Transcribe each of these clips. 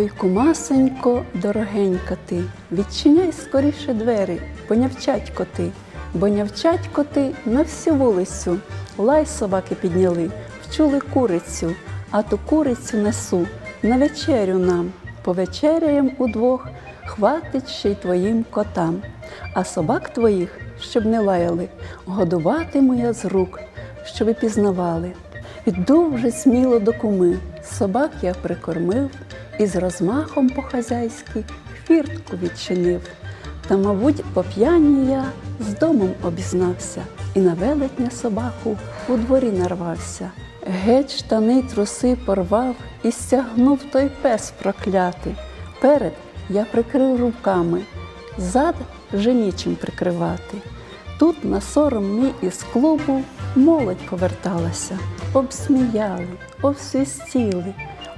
Ой, кумасенько, дорогенька ти, відчиняй скоріше двері, бо нявчать коти, бо нявчать коти на всю вулицю. Лай собаки підняли, вчули курицю, а ту курицю несу на вечерю нам. Повечеряєм удвох, хватить ще й твоїм котам. А собак твоїх, щоб не лаяли, годуватиму я з рук, щоби пізнавали. Іду вже сміло до куми, собак я прикормив і з розмахом по-хазяйськи хвіртку відчинив. Та, мабуть, по п'яні я з домом обізнався і на велетня собаку у дворі нарвався. Геть штани труси порвав і стягнув той пес проклятий. Перед я прикрив руками, зад вже нічим прикривати. Тут на сором мій із клубу молодь поверталася, обсміяли, обсвістіли.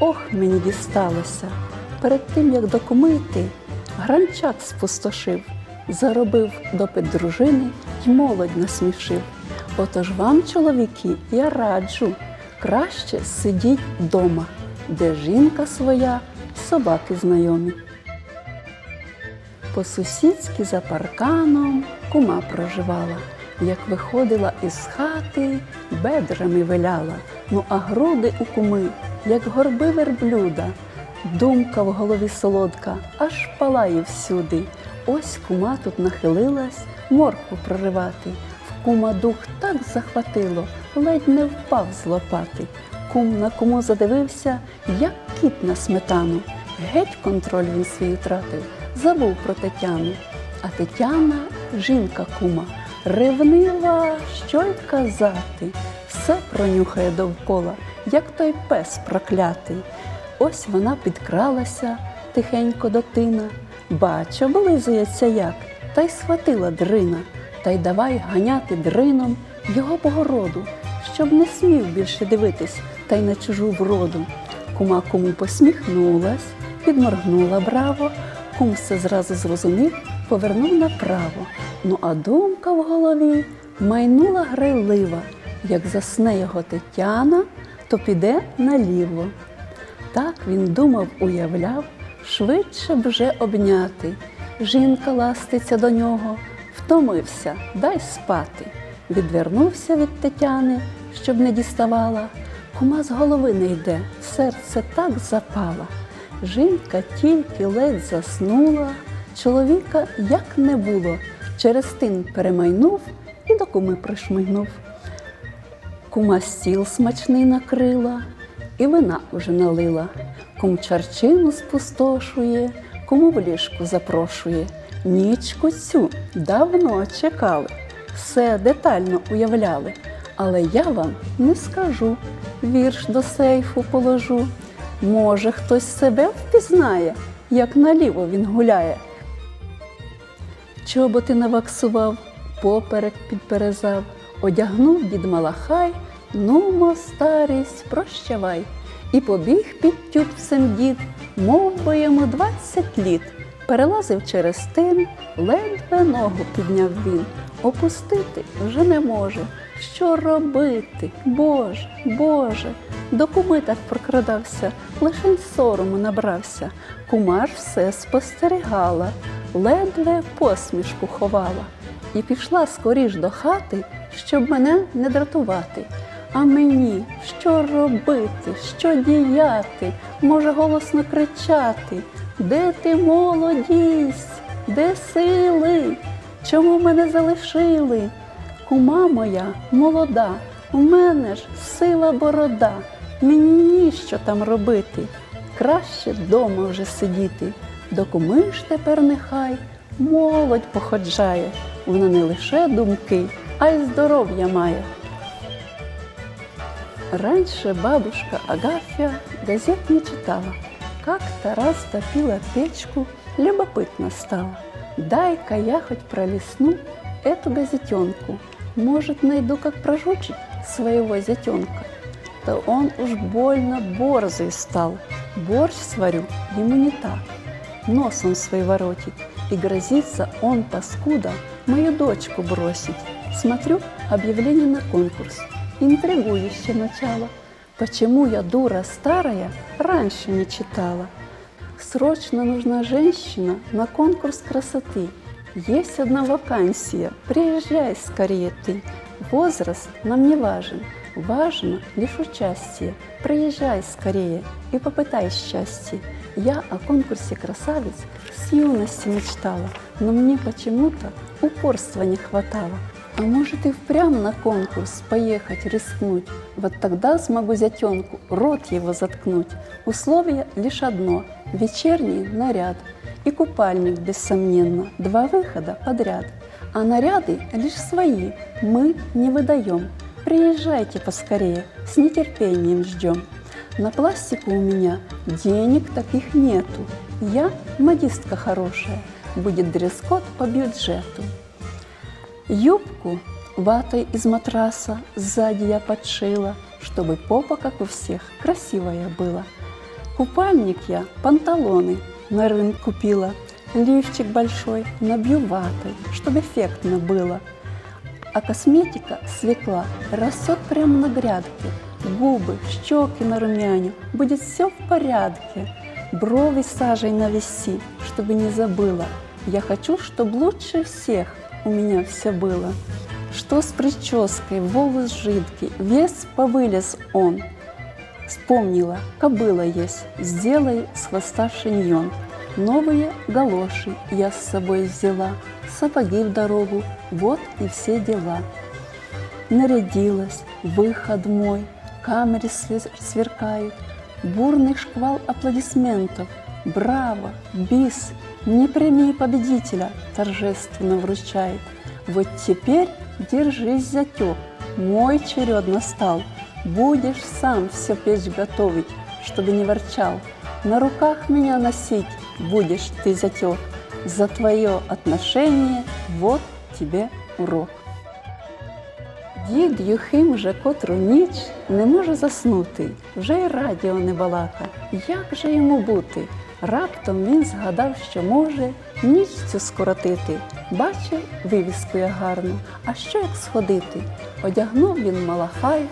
Ох, мені дісталося. Перед тим, як докумити, гранчак спустошив, заробив допит дружини й молодь насмішив. Отож вам, чоловіки, я раджу, краще сидіть вдома, де жінка своя, собаки знайомі. По-сусідськи за парканом кума проживала. Як виходила із хати, бедрами виляла, ну а груди у куми, як горби верблюда. Думка в голові солодка, аж палає всюди. Ось кума тут нахилилась моркву проривати. В кума дух так захватило, ледь не впав з лопати. Кум на куму задивився, як кіт на сметану. Геть контроль він свій втратив, забув про Тетяну. А Тетяна жінка кума, ревнива, що й казати, все пронюхає довкола, як той пес проклятий. Ось вона підкралася тихенько до тина, бачу, облизується як, та й схватила дрина, та й давай ганяти дрином його погороду, щоб не смів більше дивитись та й на чужу вроду. Кума кому посміхнулась, підморгнула браво, кум все зразу зрозумів, повернув направо. Ну а думка в голові майнула грайлива. Як засне його Тетяна, то піде наліво. Так він думав, уявляв, швидше б вже обняти. Жінка ластиться до нього, втомився, дай спати. Відвернувся від Тетяни, щоб не діставала. Кума з голови не йде, серце так запала. Жінка тільки ледь заснула, чоловіка як не було, через тин перемайнув і до куми пришмигнув. Кума стіл смачний накрила, і вина вже налила. Кум чарчину спустошує, кому в ліжку запрошує. Нічку цю давно чекали, все детально уявляли. Але я вам не скажу, вірш до сейфу положу. Може, хтось себе впізнає, як наліво він гуляє. Чоботи наваксував, поперек підперезав, одягнув дід Малахай, нумо, старість, прощавай. І побіг під тюбцем дід, мов би йому двадцять літ. Перелазив через тин, ледве ногу підняв він. Опустити вже не може. Що робити? Боже, Боже, до куми так прокрадався, лише й сорому набрався. Кума ж все спостерігала, ледве посмішку ховала. І пішла скоріш до хати, щоб мене не дратувати. А мені що робити, що діяти, може голосно кричати, де ти молодість, де сили? Чому мене залишили? Кума моя молода, у мене ж сила борода, мені ніщо там робити, краще вдома вже сидіти. До куми ж тепер нехай молодь походжає, вона не лише думки, а й здоров'я має. Раньше бабушка Агафья газет не читала. Как-то раз топила печку, любопытно стало. Дай-ка я хоть пролесну эту газетенку. Может, найду, как прожучить своего зятенка. Да он уж больно борзый стал. Борщ сварю ему не так. Нос он свой воротит, и грозится он, паскуда, мою дочку бросить. Смотрю объявление на конкурс. Интригующее начало. Почему я, дура старая, раньше не читала? Срочно нужна женщина на конкурс красоты. Есть одна вакансия, приезжай скорее ты. Возраст нам не важен, важно лишь участие. Приезжай скорее и попытай счастье. Я о конкурсе красавиц с юности мечтала, но мне почему-то упорства не хватало. А может и впрямь на конкурс поехать рискнуть? Вот тогда смогу зятенку рот его заткнуть. Условие лишь одно – вечерний наряд и купальник, бессомненно, два выхода подряд. А наряды лишь свои, мы не выдаем. Приезжайте поскорее, с нетерпением ждем. На пластику у меня денег таких нету. Я модистка хорошая, будет дресс-код по бюджету. Юбку ватой из матраса сзади я подшила, чтобы попа, как у всех, красивая была. Купальник я, панталоны на рынок купила, лифчик большой набью ватой, чтобы эффектно было. А косметика свекла растет прямо на грядке, губы, щеки на румяне, будет все в порядке. Брови сажей навеси, чтобы не забыла. Я хочу, чтобы лучше всех у меня все было. Что с прической, волос жидкий, вес повылез он. Вспомнила, кобыла есть, сделай с хвоста шиньон. Новые галоши я с собой взяла, сапоги в дорогу, вот и все дела. Нарядилась, выход мой, камеры све- сверкают, бурный шквал аплодисментов. Браво, бис, не премии победителя торжественно вручает. Вот теперь держись, зятек, мой черед настал. Будешь сам все печь готовить, чтобы не ворчал. На руках меня носить будешь ты, зятек. За твое отношение вот тебе урок. Дід Юхим вже котру ніч не може заснути, вже й радіо не балака. Як же йому бути? Раптом він згадав, що може ніч цю скоротити. Бачив вивіску я гарну. А що як сходити? Одягнув він малахай,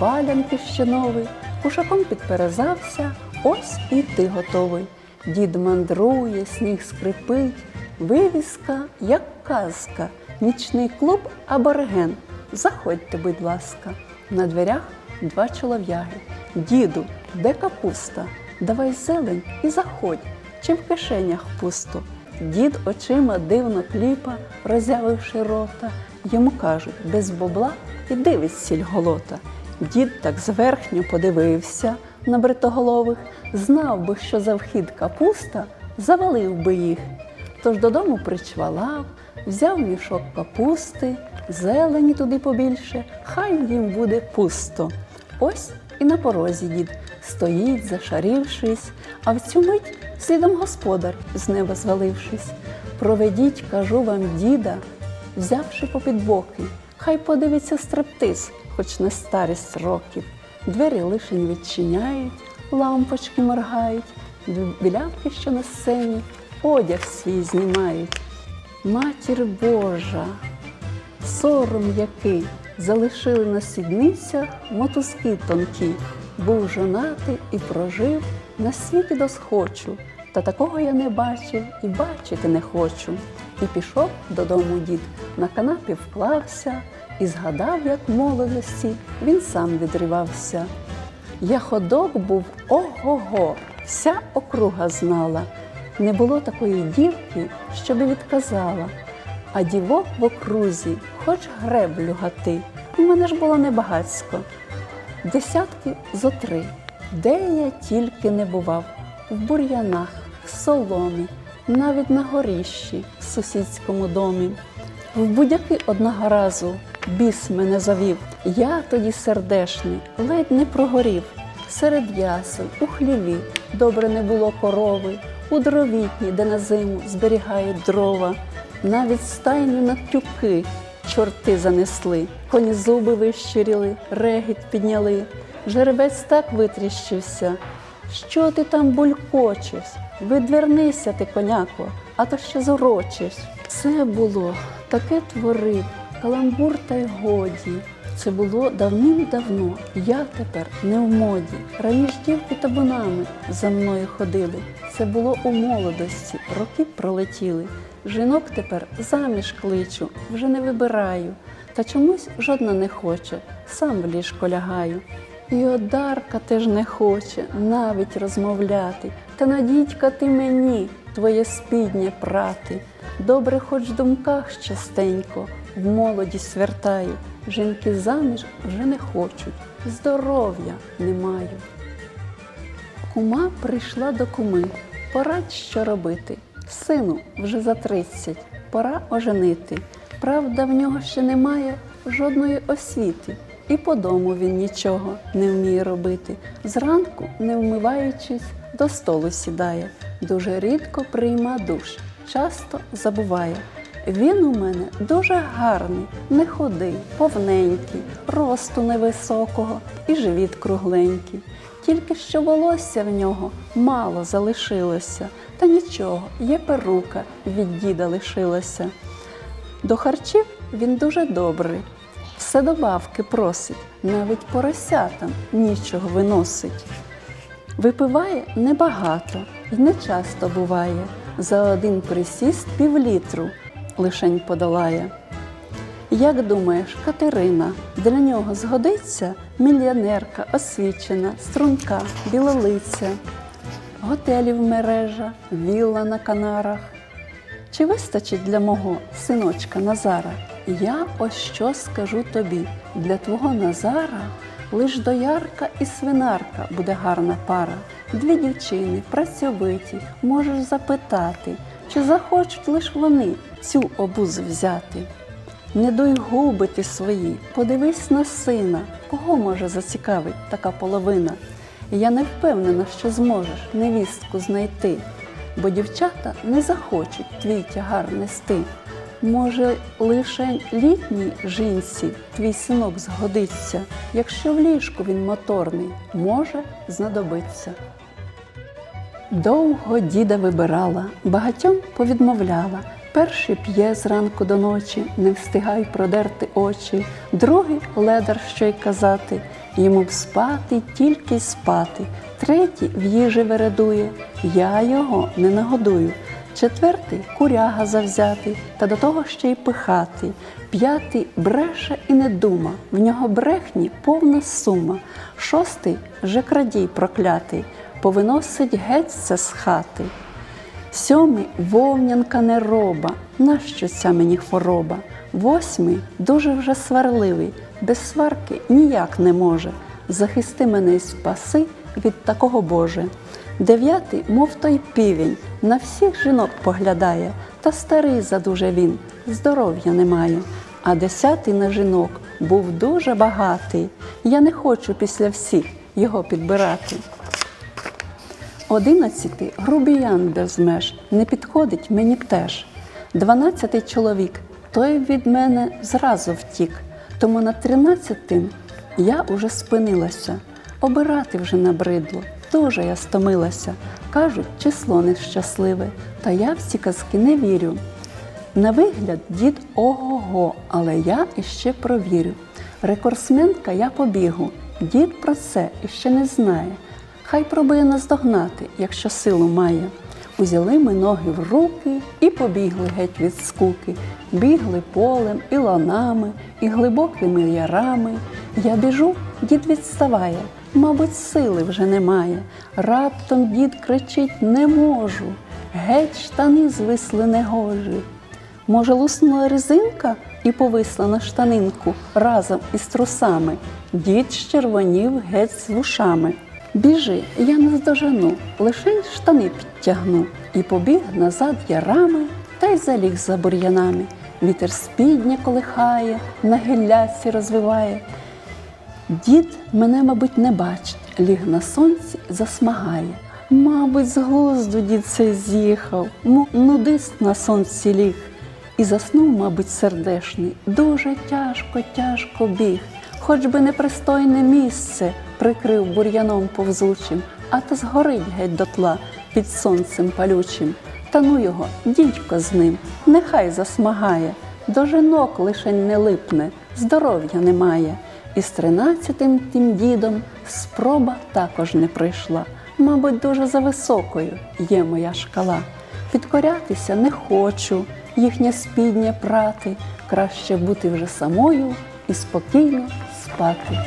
валянки ще новий, кушаком підперезався, ось і йти готовий. Дід мандрує, сніг скрипить, вивіска, як казка, нічний клуб аборген. Заходьте, будь ласка. На дверях два чолов'яги. Діду, де капуста? Давай зелень і заходь, чи в кишенях пусто. Дід очима дивно кліпа, роззявивши рота. Йому кажуть, без бобла і дивись сільголота. Дід так зверхньо подивився на бритоголових, знав би, що за вхід капуста, завалив би їх. Тож додому причвалав, взяв мішок капусти, зелені туди побільше, хай їм буде пусто. Ось і на порозі дід стоїть, зашарівшись, а в цю мить слідом господар, з неба звалившись. Проведіть, кажу вам, діда, взявши попід боки, хай подивиться стриптиз, хоч на старість років. Двері лишень відчиняють, лампочки моргають, білявки, що на сцені, одяг свій знімають. Матір Божа, сором який залишили на сідницях мотузки тонкі. Був жонатий і прожив на світі досхочу. Та такого я не бачив і бачити не хочу. І пішов додому дід, на канапі вклався і згадав, як молодості він сам відривався. Я ходок був ого-го, вся округа знала. Не було такої дівки, щоб відказала. А дівок в окрузі, хоч греблю гати. У мене ж було небагацько. Десятки зо три. Де я тільки не бував, в бур'янах, в соломі, навіть на горіщі в сусідському домі. В будяки одного разу біс мене завів. Я тоді сердешний, ледь не прогорів. Серед ясел, у хліві добре не було корови, у дровітні, де на зиму зберігають дрова. Навіть стайню на тюки чорти занесли, коні зуби вищиріли, регіт підняли. Жеребець так витріщився. Що ти там булькочиш? Відвернися ти, коняко, а то ще зорочиш. Це було, таке творив, каламбур та й годі. Це було давним-давно. Я тепер не в моді. Раніше дівки табунами за мною ходили. Це було у молодості, роки пролетіли. Жінок тепер заміж кличу, вже не вибираю. Та чомусь жодна не хоче, сам в ліжко лягаю. І Одарка теж не хоче навіть розмовляти. Та надіть-ка ти мені твоє спіднє прати. Добре, хоч в думках частенько, в молодість вертаю. Жінки заміж вже не хочуть, здоров'я не маю. Кума прийшла до куми. Порадь, що робити. Сину, вже за тридцять, пора оженити. Правда, в нього ще немає жодної освіти, і по дому він нічого не вміє робити. Зранку, не вмиваючись, до столу сідає. Дуже рідко прийма душ, часто забуває. Він у мене дуже гарний, не худий, повненький, росту невисокого і живіт кругленький. Тільки що волосся в нього мало залишилося, та нічого, є перука від діда лишилася. До харчів він дуже добрий, все добавки просить, навіть поросятам нічого виносить. Випиває небагато і не часто буває. За один присіст півлітру лишень подолає. Як думаєш, Катерина для нього згодиться мільйонерка, освічена, струнка, білолиця, готелів мережа, вілла на Канарах? Чи вистачить для мого синочка Назара? Я ось що скажу тобі: для твого Назара лиш доярка і свинарка буде гарна пара. Дві дівчини, працьовиті, можеш запитати, чи захочуть лиш вони цю обузу взяти. Не дуй губи ти свої, подивись на сина, кого може зацікавить така половина. Я не впевнена, що зможеш невістку знайти, бо дівчата не захочуть твій тягар нести. Може, лише літній жінці твій синок згодиться, якщо в ліжку він моторний, може знадобиться. Довго діда вибирала, багатьом повідмовляла. Перший п'є зранку до ночі, не встигай продерти очі, другий ледар що й казати, йому б спати, тільки спати. Третій в їжі вередує, я його не нагодую. Четвертий куряга завзятий, та до того ще й пихатий. П'ятий бреше і не дума, в нього брехні повна сума. Шостий же крадій проклятий, повиносить геть це з хати. Сьомий вовнянка нероба, нащо ця мені хвороба? Восьмий дуже вже сварливий, без сварки ніяк не може. Захисти мене й спаси від такого Боже. Дев'ятий, мов той півень, на всіх жінок поглядає, та старий задуже він, здоров'я немає. А десятий на жінок був дуже багатий. Я не хочу після всіх його підбирати. Одинадцятий грубіян без меж, не підходить мені теж. Дванадцятий чоловік, той від мене зразу втік. Тому на тринадцятим я уже спинилася. Обирати вже набридло, дуже я стомилася. Кажуть, число нещасливе, та я в ці казки не вірю. На вигляд дід ого-го, але я іще провірю. Рекордсменка я побігу. Дід про це іще не знає. Хай пробує наздогнати, якщо силу має. Узяли ми ноги в руки і побігли геть від скуки. Бігли полем і ланами, і глибокими ярами. Я біжу, дід відставає, мабуть, сили вже немає. Раптом дід кричить не можу. Геть штани звисли негожі. Може, луснула резинка і повисла на штанинку разом із трусами. Дід щервонів геть з вушами. Біжи, я не здожену, лише штани підтягну. І побіг назад ярами та й заліг за бур'янами. Вітер спідня колихає, на гілляці розвиває. Дід мене, мабуть, не бачить, ліг на сонці, засмагає. Мабуть, з глузду дід цей з'їхав, нудист на сонці ліг. І заснув, мабуть, сердешний, дуже тяжко, тяжко біг. Хоч би непристойне місце прикрив бур'яном повзучим, а то згорить геть дотла під сонцем палючим. Та ну його, дідько з ним, нехай засмагає, до жінок лишень не липне, здоров'я немає. І з тринадцятим тим дідом спроба також не прийшла. Мабуть, дуже за високою є моя шкала. Підкорятися не хочу, їхнє спіднє прати, краще бути вже самою і спокійно спати.